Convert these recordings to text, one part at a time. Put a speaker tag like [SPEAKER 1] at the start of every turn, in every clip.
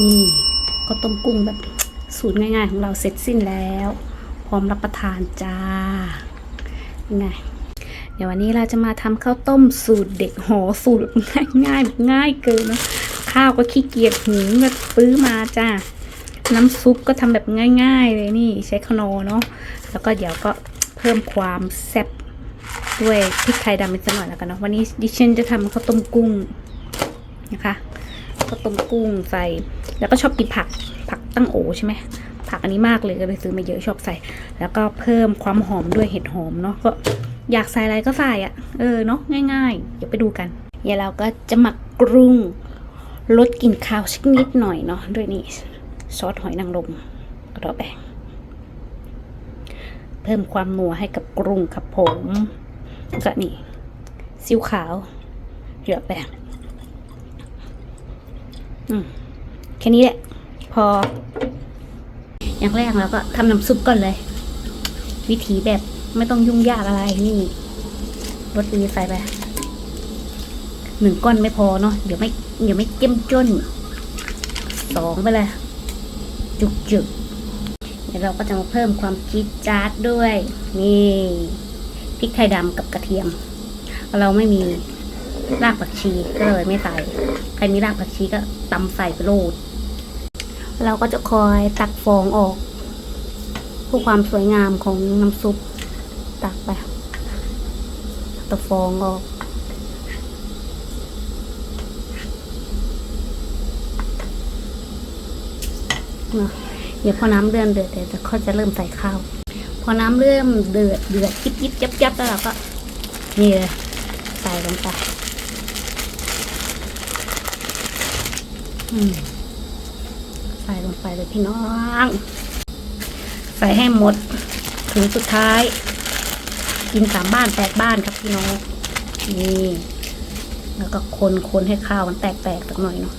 [SPEAKER 1] นี่ก็ต้มกุ้งแบบสูตรง่าย ๆ ของเราเสร็จสิ้นแล้ว พร้อมรับประทานจ้ายังไงเดี๋ยววันนี้เราจะมาทำข้าวต้มสูตรเด็กหอสูตรง่ายๆง่ายเกินนะข้าวก็ขี้เกียจหุงแบบซื้อมาจ้าน้ำซุปก็ทำแบบง่าย ๆ เลยนี่ใช้ขนอเนาะแล้วก็เดี๋ยวก็เพิ่มความแซ่บด้วยพริกไทยดำเป็นสักหน่อยแล้วกันเนาะวันนี้ดิฉันจะทำข้าวต้มกุ้งนะคะข้าวต้มกุ้งใส่ แล้วก็ชอบกินผักผักตั้งโอใช่ไหมผักอันนี้มากเลยก็เลยซื้อมาเยอะชอบใส่ แล้วก็เพิ่มความหอมด้วยเห็ดหอมเนาะก็อยากใส่อะไรก็ใส่อะ่ะ เออเนาะง่ายๆ เดี๋ยวไปดูกันเดี๋ยวเราก็จะหมักกรุงลดกลิ่นคาวสักนิดหน่อยเนาะด้วยนี่ซอสหอยนางรมกระดอแบงเพิ่มความนัวให้กับกรุงครับผมก็นี่ซิ้วขาวเหลือแบงอืม แค่นี้แหละ พอ อย่างแรกเราก็ทำน้ำซุปก่อนเลย วิธีแบบไม่ต้องยุ่งยากอะไรนี่รสดีใส่ไปหนึ่งก้อนไม่พอเนาะเดี๋ยวไม่เดี๋ยวไม่เจ้มจนสองไปเลยจุกจุกเดี๋ยวเราก็จะมาเพิ่มความจี๊ดจ๊าดด้วย นี่พริกไทยดำกับกระเทียม เราไม่มีรากผักชีก็เลยไม่ใส่ ใครมีรากผักชีก็ตำใส่ไปโลด เราก็จะคอยตักฟองออกเพื่อความสวยงามของน้ำซุป ตักไปตักฟองออกเดี๋ยวพอน้ำเดือดเดือดเดี๋ยวเขาจะเริ่มใส่ข้าว พอน้ำเริ่มเดือดเดือดยิบยิบยับยับแล้วเราก็นี่เลยใส่ลงไป อืม ส่ลงไปเลยพี่น้อง ใส่ให้หมดถึงสุดท้าย กินสามบ้านแตกบ้านครับพี่น้องนี่แล้วก็คนคนให้ข้าวมันแตกแตกสักหน่อยเนาะ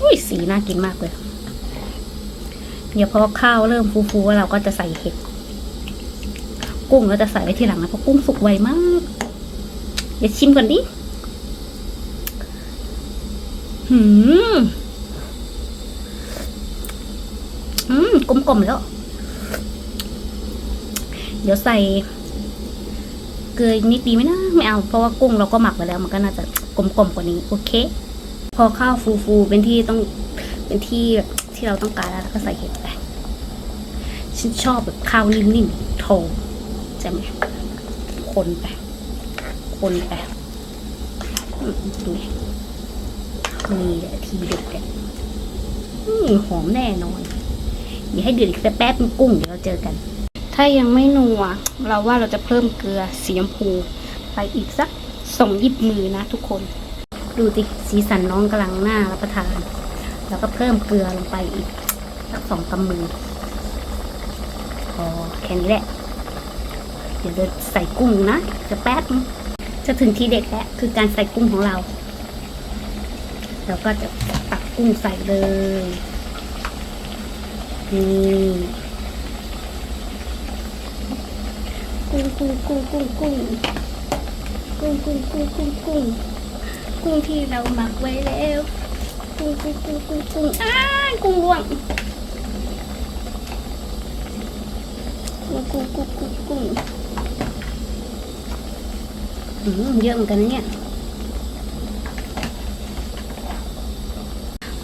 [SPEAKER 1] อุ้ยสีน่ากินมากเลยเดี๋ยวพอข้าวเริ่มฟูๆเราก็จะใส่เห็ดกุ้งเราจะใส่ไว้ทีหลังนะเพราะกุ้งสุกไวมาก เดี๋ยวชิมก่อนดิหืม อืม กลมๆแล้ว เดี๋ยวใส่เกลือนิดดีไหมนะไม่เอาเพราะว่ากุ้งเราก็หมักไปแล้ว มันก็น่าจะกลมๆกว่านี้โอเค พอข้าวฟูๆเป็นที่ต้องเป็นที่แบบที่เราต้องการแล้วก็ใส่เห็ดไปฉันชอบแบบข้าวนิ่มๆโถใช่ไหมคนไปคนไปอืมดูดินี่แหละทีเด็ดเลยหอมแน่นอน เดี๋ยวให้เดือดอีกสักแป๊บนึงกุ้งเดี๋ยวเราเจอกัน ถ้ายังไม่นัว เราว่าเราจะเพิ่มเกลือสีชมพู ไปอีกสักสองหยิบมือนะทุกคน ดูสิสีสันน้องกำลังน่ารับประทาน แล้วก็เพิ่มเกลือลงไปอีกสักสองกำมือพอแค่นี้แหละ เดี๋ยวเราใส่กุ้งนะจะแป๊บนึงจะถึงทีเด็ดแล้วคือการใส่กุ้งของเราเราก็จะตักกุ้งใส่เลย นี่กุ้งกุ้งกุ้งกุ้งกุ้งกุ้งกุ้งกุ้งกุ้งกุ้งกุ้งที่เราหมักไว้แล้วกุ้งกุ้งกุ้งกุ้งกุ้งอ้ากุ้งร่วงกุ้งกุ้งกุ้งกุ้งกุ้งอืมเยอะเหมือนกันนะเนี่ย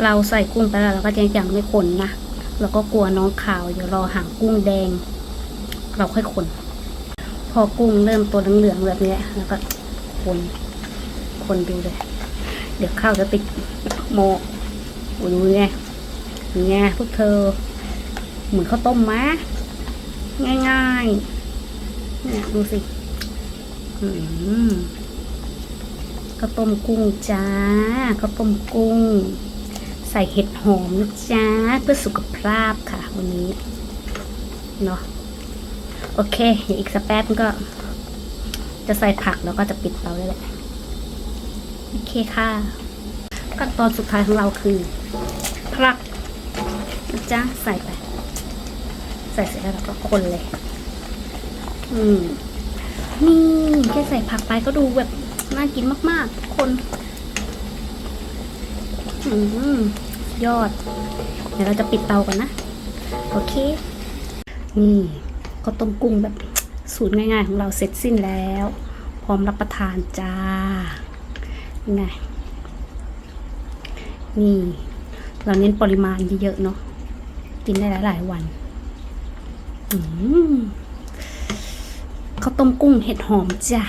[SPEAKER 1] เราใส่กุ้งไปแล้วเราก็จะยังไม่คนนะ แล้วก็กลัวน้องขาวเดี๋ยวรอหางกุ้งแดง เราค่อยคน พอกุ้งเริ่มตัวเหลืองๆแบบนี้แล้วก็คนคนดูเลย เดี๋ยวข้าวจะติดโมกโอ้ยไงไงพวกเธอ เหมือนข้าวต้มมะง่ายๆเนี่ยดูสิข้าวต้มกุ้งจ้าข้าวต้มกุ้ง ใส่เห็ดหอมนะจ๊ะเพื่อสุขภาพค่ะ วันนี้เนาะโอเคเดี๋ยวอีกสักแป๊บก็ จะใส่ผักแล้วก็จะปิดเตาได้แหละโอเคค่ะขั้นตอนสุดท้ายของเราคือพลักนะจ๊ะใส่ไป ใส่เสร็จแล้วเราก็คนเลย อืมนี่แค่ใส่ผักไปก็ดูแบบน่ากินมากๆทุกคน ยอด เดี๋ยวเราจะปิดเตาก่อนนะ โอเค นี่ก็ต้มกุ้งแบบสูตรง่ายๆของเราเสร็จสิ้นแล้ว พร้อมรับประทานจ้าไงนี่ เราเน้นปริมาณเยอะๆเนาะกินได้หลายๆวันข้าวต้มกุ้งเห็ดหอมจ้า